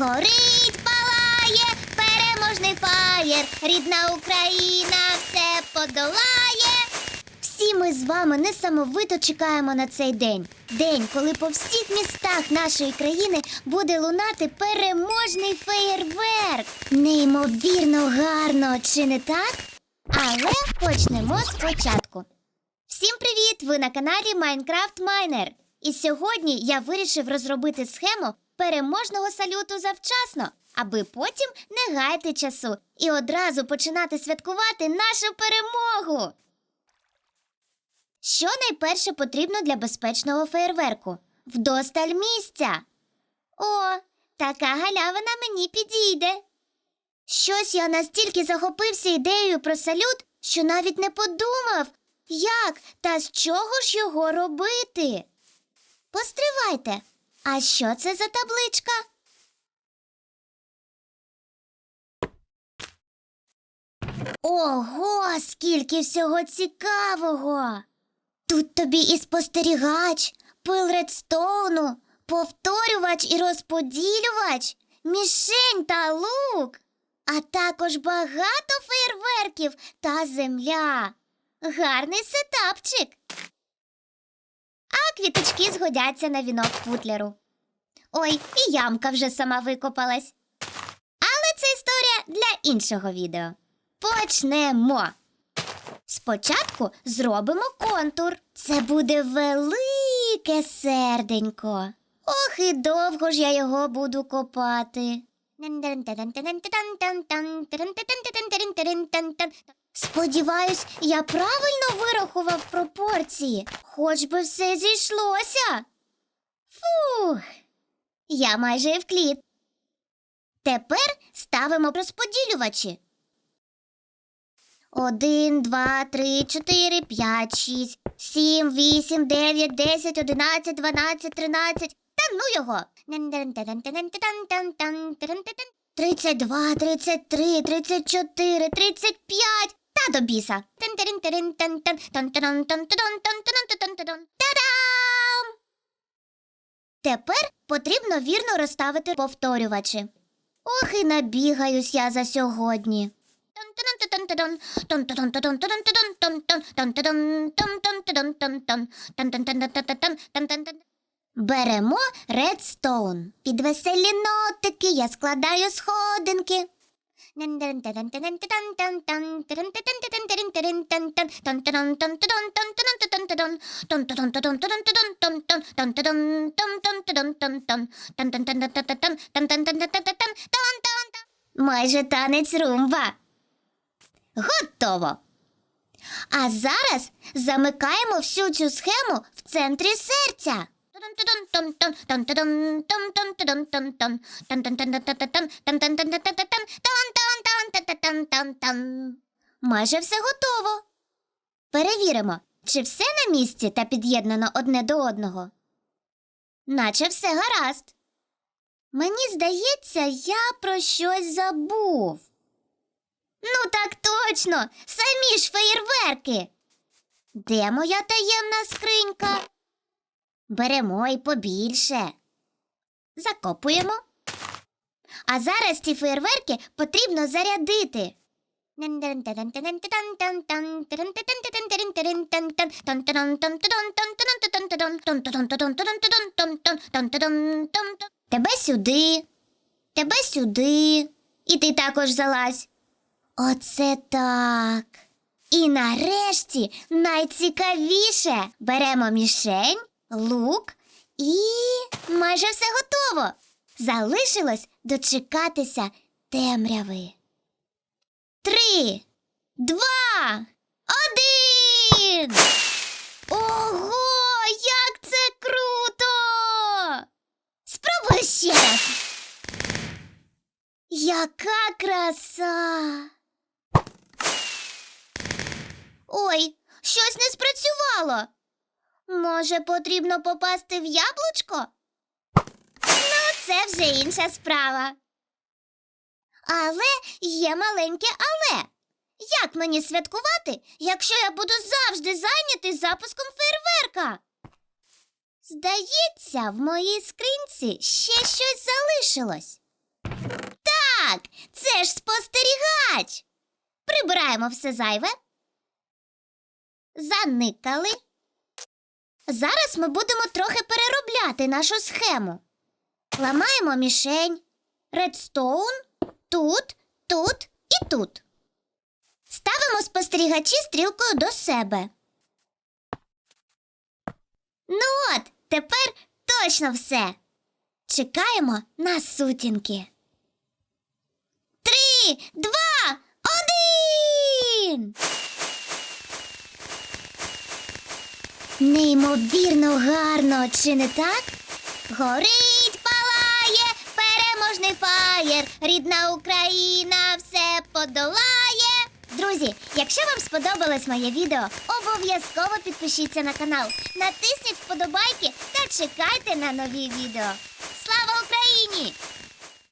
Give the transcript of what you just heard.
Горить, палає, переможний фаєр, рідна Україна все подолає. Всі ми з вами несамовито чекаємо на цей день. День, коли по всіх містах нашої країни буде лунати переможний феєрверк. Неймовірно гарно, чи не так? Але почнемо спочатку. Всім привіт! Ви на каналі Майнкрафт Майнер. І сьогодні я вирішив розробити схему переможного салюту завчасно, аби потім не гаяти часу і одразу починати святкувати нашу перемогу. Що найперше потрібно для безпечного феєрверку? Вдосталь місця. О, така галявина мені підійде. Щось я настільки захопився ідеєю про салют, що навіть не подумав, як та з чого ж його робити. Постривайте, а що це за табличка? Ого, скільки всього цікавого! Тут тобі і спостерігач, пил редстоуну, повторювач і розподілювач, мішень та лук, а також багато фейерверків та земля. Гарний сетапчик. А квіточки згодяться на вінок путлеру. Ой, і ямка вже сама викопалась. Але це історія для іншого відео. Почнемо. Спочатку зробимо контур. Це буде велике серденько. Ох, і довго ж я його буду копати. Сподіваюсь, я правильно вирахував пропорції, хоч би все зійшлося. Фух, я майже в кліт. Тепер ставимо розподілювачі. Один, два, три, чотири, п'ять, шість, сім, вісім, дев'ять, десять, одинадцять, дванадцять, тринадцять. Та ну його. Тридцять два, тридцять три, тридцять чотири, тридцять п'ять. Та до біса. Та-дам! Тепер потрібно вірно розставити повторювачі. Ох, і набігаюсь я за сьогодні. Беремо редстоун. Під веселі нотики я складаю сходинки. Майже танець румба. Готово. А зараз замикаємо всю цю схему в центрі серця. Майже все готово. Перевіримо, чи все на місці та під'єднано одне до одного. Наче все гаразд. Мені здається, я про щось забув. Ну, так точно, самі ж феєрверки. Де моя таємна скринька? Беремо і побільше. Закопуємо. А зараз ці феєрверки потрібно зарядити. Тебе сюди, тебе сюди. І ти також залазь. Оце так. І нарешті найцікавіше беремо мішень, лук і майже все готово. Залишилось дочекатися темряви. Три, два, один. Ого, як це круто! Спробуй ще раз. Яка краса! Ой, щось не спрацювало. Може, потрібно попасти в яблучко? Ну, це вже інша справа. Але є маленьке але. Як мені святкувати, якщо я буду завжди зайнятий запуском фейерверка? Здається, в моїй скринці ще щось залишилось. Так, це ж спостерігач. Прибираємо все зайве. Заникали. Зараз ми будемо трохи переробляти нашу схему. Ламаємо мішень, редстоун тут, тут і тут. Ставимо спостерігачі стрілкою до себе. Ну от, тепер точно все. Чекаємо на сутінки. Три, два, один. Неймовірно гарно, чи не так? Горить, палає, переможний фаєр, рідна Україна все подолає. Друзі, якщо вам сподобалось моє відео, обов'язково підпишіться на канал, натисніть вподобайки та чекайте на нові відео.